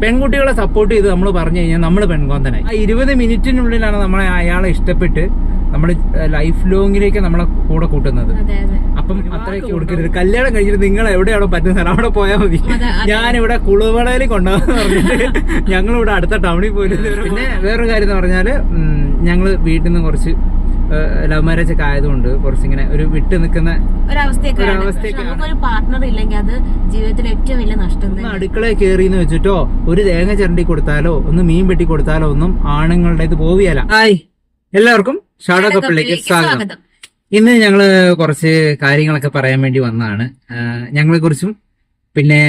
പെൺകുട്ടികളെ സപ്പോർട്ട് ചെയ്ത് നമ്മൾ പറഞ്ഞു കഴിഞ്ഞാൽ നമ്മൾ പെൺകോന്തനായി. ആ ഇരുപത് മിനിറ്റിനുള്ളിലാണ് നമ്മളെ അയാളെ ഇഷ്ടപ്പെട്ട് നമ്മൾ ലൈഫ് ലോങ്ങിലേക്ക് നമ്മളെ കൂടെ കൂട്ടുന്നത്. അതെ അതെ. അപ്പം അത്രയൊക്കെ കൊടുക്കരുത്. കല്യാണം കഴിഞ്ഞിട്ട് നിങ്ങൾ എവിടെയാണോ പറ്റുന്നത്? അവിടെ പോയാൽ മതി. ഞാനിവിടെ കുളുവളയിൽ കൊണ്ടുപോകാന്ന് പറഞ്ഞിട്ട് ഞങ്ങളിവിടെ അടുത്ത ടൗണിൽ പോയി പിന്നെ വേറൊരു കാര്യം എന്ന് പറഞ്ഞാൽ ഞങ്ങൾ വീട്ടിൽ നിന്ന് കുറച്ച് ലവ് മാരേജ് ഒക്കെ ആയതുകൊണ്ട് കുറച്ചിങ്ങനെ ഒരു വിട്ടു നിൽക്കുന്ന പാർട്ണർ ഇല്ലെങ്കിൽ അത് ജീവിതത്തിൽ ഏറ്റവും വലിയ നഷ്ടം ഒന്ന് തന്നെ. അടുക്കളയിൽ കയറിന്ന് വെച്ചിട്ടോ ഒരു തേങ്ങ ചിരണ്ടി കൊടുത്താലോ ഒന്ന് മീൻ വെട്ടി കൊടുത്താലോ ഒന്നും ആണുങ്ങളുടെ ഇത് പോവിയല്ല ഹായ്. എല്ലാവർക്കും ഷാഡോ കപ്പിളിലേക്ക് സ്വാഗതം. ഇന്ന് ഞങ്ങൾ കുറച്ച് കാര്യങ്ങളൊക്കെ പറയാൻ വേണ്ടി വന്നതാണ്. ഞങ്ങളെ കുറിച്ചും പിന്നെ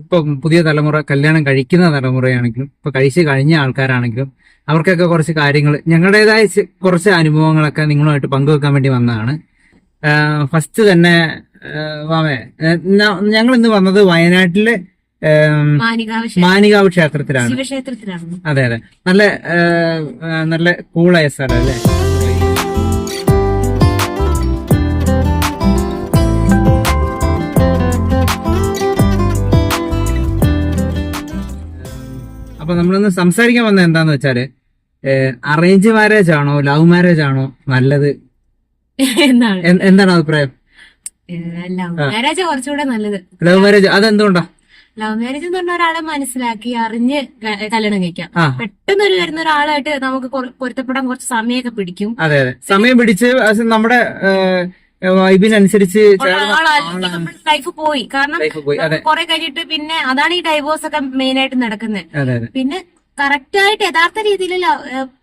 ഇപ്പൊ പുതിയ തലമുറ കല്യാണം കഴിക്കുന്ന തലമുറയാണെങ്കിലും ഇപ്പൊ കഴിച്ച് കഴിഞ്ഞ ആൾക്കാരാണെങ്കിലും അവർക്കൊക്കെ കുറച്ച് കാര്യങ്ങൾ ഞങ്ങളുടേതായ കുറച്ച് അനുഭവങ്ങളൊക്കെ നിങ്ങളുമായിട്ട് പങ്കുവെക്കാൻ വേണ്ടി വന്നതാണ്. ഫസ്റ്റ് തന്നെ വാമേ ഞങ്ങൾ ഇന്ന് വന്നത് വയനാട്ടിലെ മാനികാവ് ക്ഷേത്രത്തിലാണ്. അതെ അതെ. നല്ല നല്ല കൂളായ സ്ഥലം അല്ലേ? അപ്പൊ നമ്മളൊന്ന് സംസാരിക്കാൻ വന്നത് എന്താന്ന് വെച്ചാൽ അറേഞ്ച് മാരേജ് ആണോ ലവ് മാരേജ് ആണോ നല്ലത്? എന്താണ് അഭിപ്രായം? ലവ് മാരേജ് കുറച്ചുകൂടെ നല്ലത്. ലവ് മാരേജ് അതെന്തുകൊണ്ടാ? ലവ് മാരേജ് എന്ന് പറഞ്ഞ ഒരാളെ മനസ്സിലാക്കി അറിഞ്ഞ് കല്യാണം കഴിക്കാം. പെട്ടെന്ന് ഒരു വരുന്ന ഒരാളായിട്ട് നമുക്ക് പൊരുത്തപ്പെടാൻ കുറച്ച് സമയമൊക്കെ പിടിക്കും. അതെ അതെ. സമയം പിടിച്ച് നമ്മുടെ വൈബിനനുസരിച്ച് ചേർന്ന ലൈഫ് പോയി. കാരണം കുറെ കഴിഞ്ഞിട്ട് പിന്നെ അതാണ് ഈ ഡൈവോഴ്സ് ഒക്കെ മെയിൻ ആയിട്ട് നടക്കുന്നത് പിന്നെ കറക്റ്റ് ആയിട്ട് യഥാർത്ഥ രീതിയിൽ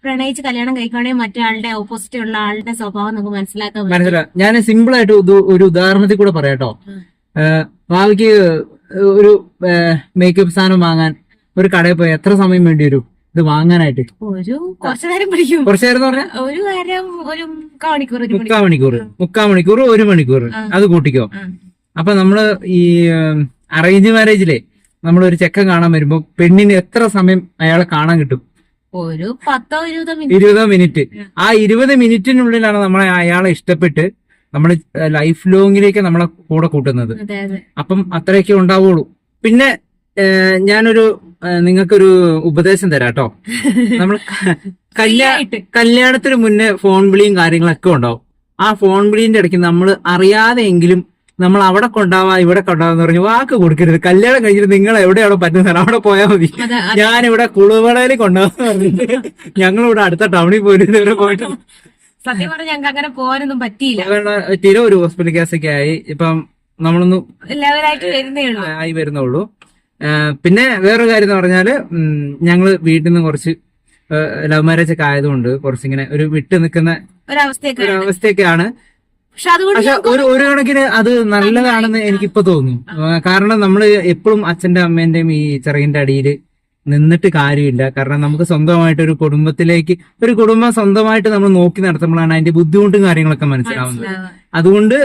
പ്രണയിച്ച് കല്യാണം കഴിക്കുകയാണെങ്കിൽ മറ്റേ ഓപ്പോസിറ്റ് ഉള്ള ആളുടെ സ്വഭാവം നമുക്ക് മനസ്സിലാക്കാൻ പറ്റും. ഞാൻ സിമ്പിൾ ആയിട്ട് ഒരു ഉദാഹരണത്തിൽ കൂടെ പറയാട്ടോ. ഭാവിക്ക് ഒരു മേക്കപ്പ് സാധനം വാങ്ങാൻ ഒരു കടയിൽ പോയി എത്ര സമയം വേണ്ടി വരും? ഇത് വാങ്ങാനായിട്ട്. ഒരു കുറച്ചു നേരം പിടിക്കും. കുറച്ചു നേരം പറഞ്ഞാൽ ഒരു ഒരു മുക്കാൽ മണിക്കൂർ ഒരു മുക്കാൽ മണിക്കൂർ. മുക്കാൽ മണിക്കൂർ ഒരു മണിക്കൂർ. അത് കൂട്ടിക്കോ. അപ്പൊ നമ്മൾ ഈ അറേഞ്ച് മാരേജിലെ നമ്മളൊരു ഒരു ചെക്കൻ കാണാൻ വരുമ്പോ പെണ്ണിന് എത്ര സമയം അയാളെ കാണാൻ കിട്ടും? ഒരു പത്തോ ഇരുപതോ ഇരുപതോ മിനിറ്റ്. ആ. ഇരുപത് മിനിറ്റിനുള്ളിലാണ് നമ്മളെ അയാളെ ഇഷ്ടപ്പെട്ട് നമ്മൾ ലൈഫ് ലോങ്ങിലേക്ക് നമ്മളെ കൂടെ കൂട്ടുന്നത്. അപ്പം അത്രയൊക്കെ ഉണ്ടാവുള്ളൂ. പിന്നെ ഞാനൊരു നിങ്ങൾക്കൊരു ഉപദേശം തരാം കേട്ടോ നമ്മൾ കല്യാണത്തിന് മുന്നേ ഫോൺ വിളിയും കാര്യങ്ങളൊക്കെ ഉണ്ടാവും. ആ ഫോൺ വിളിന്റെ ഇടയ്ക്ക് നമ്മൾ അറിയാതെയെങ്കിലും നമ്മൾ അവിടെ കൊണ്ടാവാ ഇവിടെ കൊണ്ടാവാന്ന് പറഞ്ഞു വാക്ക് കൊടുക്കരുത്. കല്യാണം കഴിഞ്ഞിട്ട് നിങ്ങൾ എവിടെയാണോ പറ്റുന്നത് അവിടെ പോയാൽ മതി. ഞാൻ ഇവിടെ ഞാനിവിടെ കുളുവളയിൽ കൊണ്ടുപോകാന്ന് പറഞ്ഞിട്ട് ഞങ്ങളിവിടെ അടുത്ത ടൗണിൽ പോയിട്ട് ഇവിടെ പോയിട്ട് സത്യം പറഞ്ഞാൽ ഞങ്ങൾക്ക് അങ്ങനെ പോകാനൊന്നും പറ്റിയില്ല. തീരെ ഒരു ഹോസ്പിറ്റൽ കേസൊക്കെ ആയി. ഇപ്പം നമ്മളൊന്നും ആയി വരുന്നേ ഉള്ളൂ. പിന്നെ വേറൊരു കാര്യം എന്ന് പറഞ്ഞാൽ ഞങ്ങൾ വീട്ടിൽ നിന്ന് കുറച്ച് ലവ് മാരേജ് ഒക്കെ ആയതുകൊണ്ട് കുറച്ചിങ്ങനെ ഒരു വിട്ട് നിൽക്കുന്ന ഒരു അവസ്ഥയൊക്കെയാണ് പക്ഷെ ഒരു ഒരു കണക്കിന് അത് നല്ലതാണെന്ന് എനിക്കിപ്പോ തോന്നുന്നു. കാരണം നമ്മൾ എപ്പോഴും അച്ഛന്റെ അമ്മേന്റെയും ഈ ചെറിയന്റെ അടിയിൽ നിന്നിട്ട് കാര്യമില്ല. കാരണം നമുക്ക് സ്വന്തമായിട്ട് ഒരു കുടുംബത്തിലേക്ക് ഒരു കുടുംബം സ്വന്തമായിട്ട് നമ്മൾ നോക്കി നടത്തുമ്പോഴാണ് അതിന്റെ ബുദ്ധിമുട്ടും കാര്യങ്ങളൊക്കെ മനസ്സിലാവുന്നത്. അതുകൊണ്ട്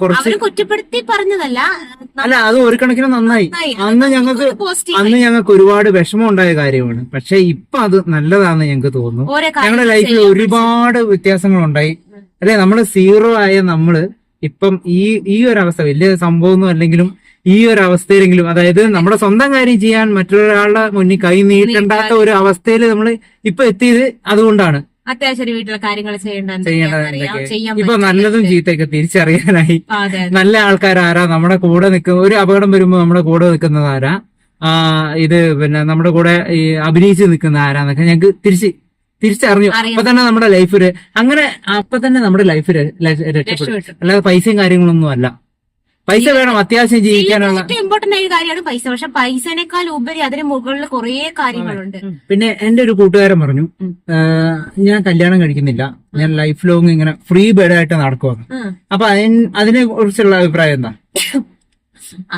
കുറച്ച് കുറ്റപ്പെടുത്തി പറഞ്ഞതല്ല. അല്ല അത് ഒരു കണക്കിന് നന്നായി. അന്ന് ഞങ്ങൾക്ക് അന്ന് ഞങ്ങൾക്ക് ഒരുപാട് വിഷമം ഉണ്ടായ കാര്യമാണ്. പക്ഷെ ഇപ്പൊ അത് നല്ലതാണെന്ന് ഞങ്ങൾക്ക് തോന്നുന്നു. ഞങ്ങളുടെ ലൈഫിൽ ഒരുപാട് വ്യത്യാസങ്ങൾ ഉണ്ടായി അല്ലെ നമ്മൾ സീറോ ആയ നമ്മൾ ഇപ്പം ഈ ഈ ഒരു അവസ്ഥ വലിയ സംഭവമൊന്നും അല്ലെങ്കിലും ഈ ഒരു അവസ്ഥയിലെങ്കിലും അതായത് നമ്മുടെ സ്വന്തം കാര്യം ചെയ്യാൻ മറ്റൊരാളുടെ മുന്നിൽ കൈ നീട്ടണ്ടാത്ത ഒരു അവസ്ഥയിൽ നമ്മൾ ഇപ്പൊ എത്തിയത് അതുകൊണ്ടാണ്. അത്യാവശ്യം വീട്ടിലെ കാര്യങ്ങൾ ചെയ്യേണ്ടത് ഇപ്പൊ. നല്ലതും ചീത്തയൊക്കെ തിരിച്ചറിയാനായി. നല്ല ആൾക്കാർ ആരാ? നമ്മുടെ കൂടെ നിൽക്കുന്ന ഒരു അപകടം വരുമ്പോൾ നമ്മുടെ കൂടെ നിൽക്കുന്നത് ആരാ? ആ ഇത് പിന്നെ നമ്മുടെ കൂടെ ഈ അഭിനയിച്ച് നിൽക്കുന്ന ആരാന്നൊക്കെ ഞങ്ങൾക്ക് തിരിച്ച് തിരിച്ചറിഞ്ഞു. അപ്പൊ തന്നെ നമ്മുടെ ലൈഫിൽ അങ്ങനെ അപ്പൊ തന്നെ നമ്മുടെ ലൈഫ് രക്ഷപ്പെടും. അല്ലാതെ പൈസയും കാര്യങ്ങളൊന്നും അല്ല. പൈസ വേണം അത്യാവശ്യം ജീവിക്കാനുള്ള. ഏറ്റവും ഇമ്പോർട്ടന്റ് ആയ കാര്യമാണ് പൈസ. പക്ഷെ പൈസനേക്കാൾ ഉപരി അതിന് മുകളിൽ കുറെ കാര്യങ്ങളുണ്ട്. പിന്നെ എന്റെ ഒരു കൂട്ടുകാരൻ പറഞ്ഞു ഞാൻ കല്യാണം കഴിക്കുന്നില്ല. ഞാൻ ലൈഫ് ലോങ് ഇങ്ങനെ ഫ്രീ ബേഡ് ആയിട്ട് നടക്കുവാണ്. അപ്പൊ അതിന് അതിനെ കുറിച്ചുള്ള അഭിപ്രായം എന്താ?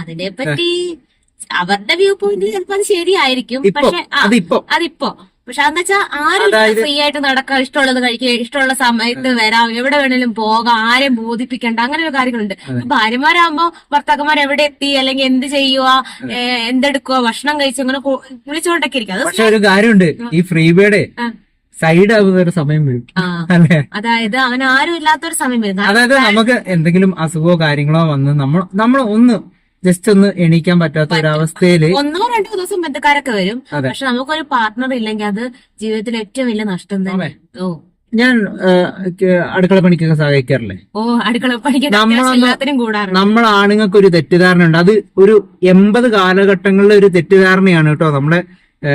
അതിനെ പറ്റി അവരുടെ വ്യൂ പോയിന്റ് ചിലപ്പോ അത് ശരിയായിരിക്കും. പക്ഷെ അതിപ്പോ. പക്ഷെ അതെന്ന് വെച്ചാൽ ആരും ഫ്രീ ആയിട്ട് നടക്കാം ഇഷ്ടമുള്ളത് കഴിക്കുക ഇഷ്ടമുള്ള സമയത്ത് വരാം എവിടെ വേണേലും പോകാം ആരെയും ബോധിപ്പിക്കണ്ട അങ്ങനെ ഒരു കാര്യങ്ങളുണ്ട് ഭാര്യമാരാകുമ്പോ ഭർത്താക്കന്മാർ എവിടെ എത്തി അല്ലെങ്കിൽ എന്ത് ചെയ്യുക എന്തെടുക്കുക ഭക്ഷണം കഴിച്ചു അങ്ങനെ വിളിച്ചുകൊണ്ടൊക്കെ ഇരിക്കും. അത് പക്ഷെ ഒരു കാര്യമുണ്ട് ഈ ഫ്രീ ബേഡ് സൈഡ് ആവുന്ന ഒരു സമയം വരും. അല്ലേ? അതായത് അവൻ ആരും ഇല്ലാത്തൊരു സമയം വരും. അതായത് നമുക്ക് എന്തെങ്കിലും അസുഖമോ കാര്യങ്ങളോ വന്ന് നമ്മൾ നമ്മൾ ഒന്ന് ജസ്റ്റ് ഒന്ന് എണീക്കാൻ പറ്റാത്ത ഒരു അവസ്ഥയിൽ ഒന്നോ രണ്ടോ ദിവസം ബന്ധുക്കാരൊക്കെ വരും. പക്ഷെ നമുക്കൊരു പാർട്ണർ ഇല്ലെങ്കിൽ അത് ജീവിതത്തിൽ ഏറ്റവും വലിയ നഷ്ടം തന്നെ. ഓ. ഞാൻ അടുക്കള പണിക്കൊക്കെ സഹായിക്കാറില്ലേ? ഓ അടുക്കള പണിക്ക് നമ്മൾ ആണുങ്ങൾക്ക് ഒരു തെറ്റിദ്ധാരണ ഉണ്ട് അത് ഒരു എൺപത് കാലഘട്ടങ്ങളിലെ ഒരു തെറ്റിദ്ധാരണയാണ് കേട്ടോ. നമ്മുടെ ആ,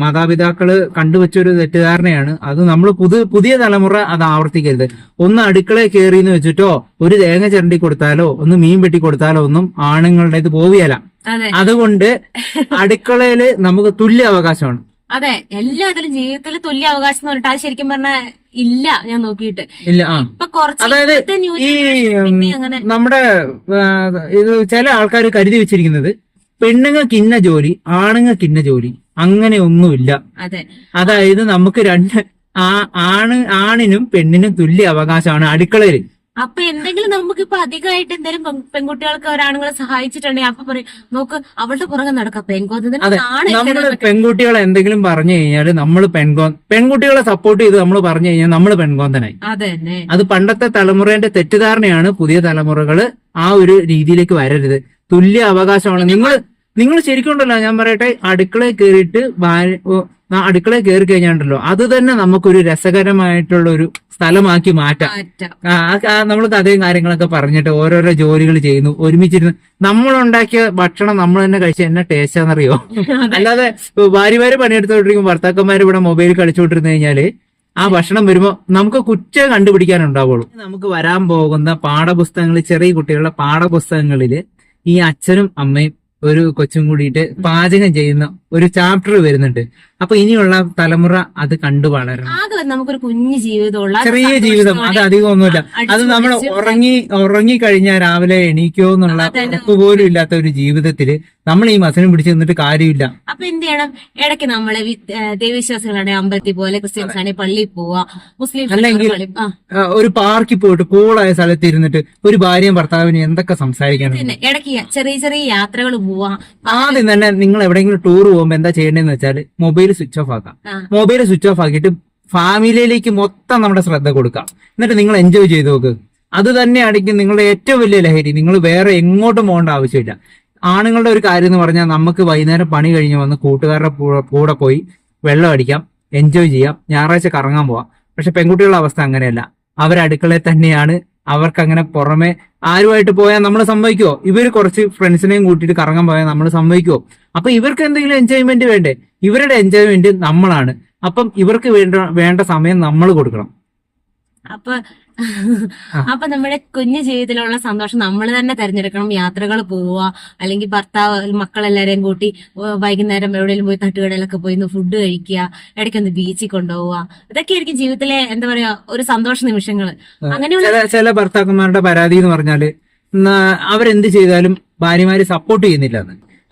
കണ്ടുവച്ചൊരു കണ്ടുവച്ച ഒരു തെറ്റിദ്ധാരണയാണ്. അത് നമ്മൾ പുതു പുതിയ തലമുറ അത് ആവർത്തിക്കരുത്. ഒന്ന് അടുക്കളയിൽ കയറി എന്ന് വെച്ചിട്ടോ ഒരു തേങ്ങ ചിരണ്ടി കൊടുത്താലോ ഒന്ന് മീൻ വെട്ടി കൊടുത്താലോ ഒന്നും ആണുങ്ങളുടെ ഇത് പോവുകയല്ല അതുകൊണ്ട് അടുക്കളയിൽ നമുക്ക് തുല്യ അവകാശമാണ്. അതെ എല്ലാത്തിലും ജീവിതത്തിൽ തുല്യ അവകാശം എന്ന് പറഞ്ഞിട്ട് അത് ശരിക്കും പറഞ്ഞാൽ ഇല്ല ഞാൻ നോക്കിയിട്ട്. ഇല്ല ഇപ്പൊ കുറച്ച് അതായത് ഈ നമ്മുടെ ഇത് ചില ആൾക്കാർ കരുതി വെച്ചിരിക്കുന്നത് പെണ്ണുങ്ങൾക്ക് ഇന്ന ജോലി ആണുങ്ങൾക്ക് ഇന്ന ജോലി അങ്ങനെ ഒന്നുമില്ല. അതെ. അതായത് നമുക്ക് രണ്ട് ആ ആണ് ആണിനും പെണ്ണിനും തുല്യ അവകാശമാണ് അടുക്കളയിൽ അപ്പൊ എന്തെങ്കിലും നമുക്കിപ്പോ അധികമായിട്ട് എന്തെങ്കിലും പെൺ- പെൺകുട്ടികൾക്ക് ഒരാണുങ്ങളെ സഹായിച്ചിട്ടുണ്ടെങ്കിൽ അപ്പൊ പറയും നോക്ക് അവളുടെ പുറകെ നടക്കാം. നമ്മൾ പെൺകുട്ടികളെ എന്തെങ്കിലും പറഞ്ഞു കഴിഞ്ഞാൽ നമ്മൾ പെൺകോ പെൺകുട്ടികളെ സപ്പോർട്ട് ചെയ്ത് നമ്മൾ പറഞ്ഞു കഴിഞ്ഞാൽ നമ്മൾ പെൺകോന്തനായി. അതെ അത് പണ്ടത്തെ തലമുറേന്റെ തെറ്റിദ്ധാരണയാണ് പുതിയ തലമുറകൾ ആ ഒരു രീതിയിലേക്ക് വരരുത്. തുല്യ അവകാശമാണ്. നിങ്ങൾ നിങ്ങൾ ശരിക്കും ഉണ്ടല്ലോ ഞാൻ പറയട്ടെ അടുക്കളയിൽ കയറിയിട്ട് അടുക്കളയിൽ കയറി കഴിഞ്ഞാണ്ടല്ലോ അത് തന്നെ നമുക്കൊരു രസകരമായിട്ടുള്ള ഒരു സ്ഥലമാക്കി മാറ്റാം. നമ്മൾ കഥയും കാര്യങ്ങളൊക്കെ പറഞ്ഞിട്ട് ഓരോരോ ജോലികൾ ചെയ്യുന്നു ഒരുമിച്ചിരുന്ന്. നമ്മൾ ഉണ്ടാക്കിയ ഭക്ഷണം നമ്മൾ തന്നെ കഴിച്ച എന്നെ ടേസ്റ്റ് ആണെന്നറിയോ അല്ലാതെ ഭാര്യമാര് പണിയെടുത്തോണ്ടിരിക്കും ഭർത്താക്കന്മാർ ഇവിടെ മൊബൈൽ കളിച്ചോണ്ടിരുന്നു കഴിഞ്ഞാൽ ആ ഭക്ഷണം വരുമ്പോ നമുക്ക് കുറ്റ കണ്ടുപിടിക്കാനുണ്ടാവുള്ളൂ. നമുക്ക് വരാൻ പോകുന്ന പാഠപുസ്തകങ്ങളിൽ ചെറിയ കുട്ടികളുടെ പാഠപുസ്തകങ്ങളിൽ ഈ അച്ഛനും അമ്മയും ഒരു കൊച്ചും കൂടിയിട്ട് പാചകം ചെയ്യുന്ന ഒരു ചാപ്റ്റർ വരുന്നുണ്ട്. അപ്പൊ ഇനിയുള്ള തലമുറ അത് കണ്ടു വളരണം. ആകെ നമുക്കൊരു കുഞ്ഞു ജീവിതമുള്ള ചെറിയ ജീവിതം. അത് അധികം ഒന്നുമില്ല അത് നമ്മൾ ഉറങ്ങി ഉറങ്ങി കഴിഞ്ഞാൽ രാവിലെ എണീക്കോ എന്നുള്ള. ഉറപ്പ് പോലും ഇല്ലാത്ത ഒരു ജീവിതത്തിൽ നമ്മൾ ഈ മസനം പിടിച്ച് നിന്നിട്ട് കാര്യമില്ല. അപ്പൊ എന്ത് ചെയ്യണം? ഇടയ്ക്ക് നമ്മൾ ദൈവവിശ്വാസികളാണെങ്കിൽ അമ്പലത്തിൽ പോലെ ക്രിസ്ത്യൻസ് ആണെങ്കിൽ പള്ളിയിൽ പോവാ. മുസ്ലിം അല്ലെങ്കിൽ- പള്ളി ഒരു പാർക്കിൽ പോയിട്ട് കൂളായ സ്ഥലത്ത് ഇരുന്നിട്ട് ഒരു ഭാര്യയും ഭർത്താവിനും എന്തൊക്കെ സംസാരിക്കണം? ഇടയ്ക്ക് ചെറിയ ചെറിയ യാത്രകൾ പോവാ. ആദ്യം തന്നെ നിങ്ങൾ എവിടെയെങ്കിലും ടൂർ പോകുമ്പോൾ എന്താ ചെയ്യേണ്ടതെന്ന് വെച്ചാൽ മൊബൈൽ സ്വിച്ച് ഓഫ് ആക്കാം. മൊബൈൽ സ്വിച്ച് ഓഫ് ആക്കിയിട്ട് ഫാമിലിയിലേക്ക് മൊത്തം നമ്മുടെ ശ്രദ്ധ കൊടുക്കാം. എന്നിട്ട് നിങ്ങൾ എൻജോയ് ചെയ്ത് നോക്ക്. അത് തന്നെയായിരിക്കും നിങ്ങളുടെ ഏറ്റവും വലിയ ലഹരി. നിങ്ങൾ വേറെ എങ്ങോട്ടും പോകേണ്ട ആവശ്യമില്ല. ആണുങ്ങളുടെ ഒരു കാര്യം എന്ന് പറഞ്ഞാൽ നമുക്ക് വൈകുന്നേരം പണി കഴിഞ്ഞ് വന്ന് കൂട്ടുകാരുടെ കൂടെ- പോയി വെള്ളം അടിക്കാം എൻജോയ് ചെയ്യാം ഞായറാഴ്ച കറങ്ങാൻ പോവാം. പക്ഷെ പെൺകുട്ടികളുടെ അവസ്ഥ അങ്ങനെയല്ല. അവർ അടുക്കളയിൽ തന്നെയാണ് അവർക്ക് അങ്ങനെ പുറമെ ആരുമായിട്ട് പോയാൽ നമ്മൾ സമ്മതിക്കുമോ ഇവർ കുറച്ച് ഫ്രണ്ട്സിനെയും കൂട്ടിയിട്ട് കറങ്ങാൻ പോയാൽ നമ്മൾ സമ്മതിക്കുമോ അപ്പൊ ഇവർക്ക് എന്തെങ്കിലും എൻജോയ്മെന്റ് വേണ്ടേ? ഇവരുടെ എൻജോയ്മെന്റ് നമ്മളാണ്. അപ്പം ഇവർക്ക് വേണ്ട വേണ്ട സമയം നമ്മൾ കൊടുക്കണം. അപ്പൊ അപ്പൊ നമ്മുടെ കുഞ്ഞു ജീവിതത്തിലുള്ള സന്തോഷം നമ്മൾ തന്നെ തെരഞ്ഞെടുക്കണം. യാത്രകൾ പോവുക അല്ലെങ്കിൽ ഭർത്താവ് മക്കളെല്ലാരെയും കൂട്ടി വൈകുന്നേരം എവിടെയെങ്കിലും പോയി തട്ടുകടയിലൊക്കെ പോയി ഫുഡ് കഴിക്കുക ഇടയ്ക്കൊന്ന് ബീച്ചിൽ കൊണ്ടുപോവുക. ഇതൊക്കെയായിരിക്കും ജീവിതത്തിലെ എന്താ പറയാ ഒരു സന്തോഷ നിമിഷങ്ങൾ അങ്ങനെയുള്ള ചില ഭർത്താക്കന്മാരുടെ പരാതി എന്ന് പറഞ്ഞാൽ അവരെന്ത് ചെയ്താലും ഭാര്യമാര് സപ്പോർട്ട് ചെയ്യുന്നില്ല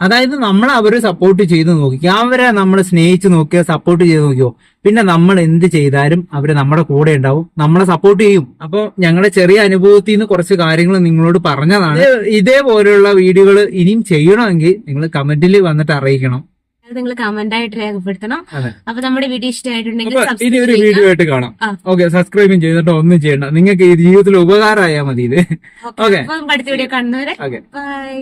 അതായത് നമ്മൾ അവരെ സപ്പോർട്ട് ചെയ്ത് നോക്കി. അവരെ നമ്മൾ സ്നേഹിച്ച് നോക്കിയോ സപ്പോർട്ട് ചെയ്ത് നോക്കിയോ പിന്നെ നമ്മൾ എന്ത് ചെയ്താലും അവർ നമ്മുടെ കൂടെ ഉണ്ടാവും. നമ്മളെ സപ്പോർട്ട് ചെയ്യും. അപ്പൊ ഞങ്ങളുടെ ചെറിയ അനുഭവത്തിൽ നിന്ന് കുറച്ച് കാര്യങ്ങൾ നിങ്ങളോട് പറഞ്ഞതാണ്. ഇത് ഇതേപോലെയുള്ള വീഡിയോകൾ ഇനിയും ചെയ്യണമെങ്കിൽ നിങ്ങൾ കമന്റിൽ വന്നിട്ട് അറിയിക്കണം. നിങ്ങൾ കമന്റ് ആയിട്ട് രേഖപ്പെടുത്തണം. അപ്പൊ നമ്മുടെ വീഡിയോ ഇഷ്ടമായിട്ടുണ്ടെങ്കിൽ ഇനി ഒരു വീഡിയോ ആയിട്ട് കാണാം. ഓക്കെ സബ്സ്ക്രൈബും ചെയ്തിട്ട് ഒന്നും ചെയ്യണ്ട. നിങ്ങൾക്ക് ഈ ജീവിതത്തിൽ ഉപകാരമായാൽ മതി ഇത്. Okay. അടുത്ത വീഡിയോ കാണുന്നവരെ. ഓക്കെ. ബൈ